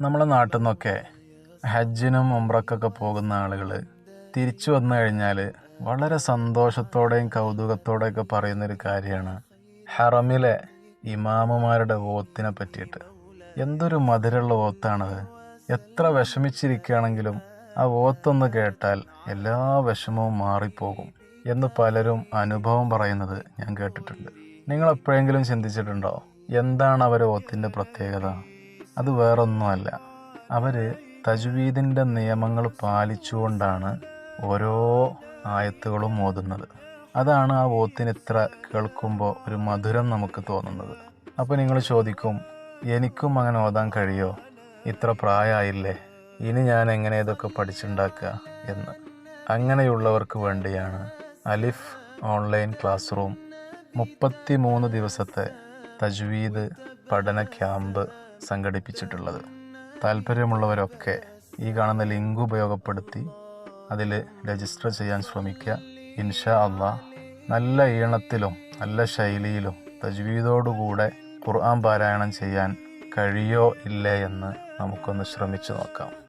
നമ്മളെ നാട്ടിൽ നിന്നൊക്കെ ഹജ്ജിനും ഉംറക്കൊക്കെ പോകുന്ന ആളുകൾ തിരിച്ചു വന്നു കഴിഞ്ഞാൽ വളരെ സന്തോഷത്തോടെയും കൗതുകത്തോടെയൊക്കെ പറയുന്നൊരു കാര്യമാണ് ഹറമിലെ ഇമാമുമാരുടെ ഓത്തിനെ പറ്റിയിട്ട്. എന്തൊരു മധുരമുള്ള ഓത്താണത് എത്ര വിഷമിച്ചിരിക്കുകയാണെങ്കിലും ആ ഓത്തൊന്ന് കേട്ടാൽ എല്ലാ വിഷമവും മാറിപ്പോകും എന്ന് പലരും അനുഭവം പറയുന്നത് ഞാൻ കേട്ടിട്ടുണ്ട്. നിങ്ങൾ എപ്പോഴെങ്കിലും ചിന്തിച്ചിട്ടുണ്ടോ? എന്താണ് അവർ ഓത്തിന്റെ പ്രത്യേകത? അത് വേറൊന്നുമല്ല. അവർ തജ്വീദിന്റെ നിയമങ്ങൾ പാലിച്ചുകൊണ്ടാണ് ഓരോ ആയത്തുകളും ഓതുന്നത്. അതാണ് ആ ഓത്തിന് ഇത്ര കേൾക്കുമ്പോൾ ഒരു മധുരം നമുക്ക് തോന്നുന്നത്. അപ്പോൾ നിങ്ങൾ ചോദിക്കും എനിക്കും അങ്ങനെ ഓതാൻ കഴിയോ? ഇത്ര പ്രായമായില്ലേ? ഇനി ഞാൻ എങ്ങനെ ഇതൊക്കെ പഠിച്ചുണ്ടാക്കുക? എന്ന്. അങ്ങനെയുള്ളവർക്ക് വേണ്ടിയാണ് അലിഫ് ഓൺലൈൻ ക്ലാസ് റൂം മുപ്പത്തി മൂന്ന് ദിവസത്തെ തജ്വീദ് പഠന ക്യാമ്പ് സംഘടിപ്പിച്ചിട്ടുള്ളത്. താല്പര്യമുള്ളവരൊക്കെ ഈ കാണുന്ന ലിങ്ക് ഉപയോഗപ്പെടുത്തി അതിൽ രജിസ്റ്റർ ചെയ്യാൻ ശ്രമിക്കുക. ഇൻഷാ അള്ളാ നല്ല ഈണത്തിലും നല്ല ശൈലിയിലും തജ്വീദോടുകൂടെ ഖുർആൻ പാരായണം ചെയ്യാൻ കഴിയോ ഇല്ലേ എന്ന് നമുക്കൊന്ന് ശ്രമിച്ചു നോക്കാം.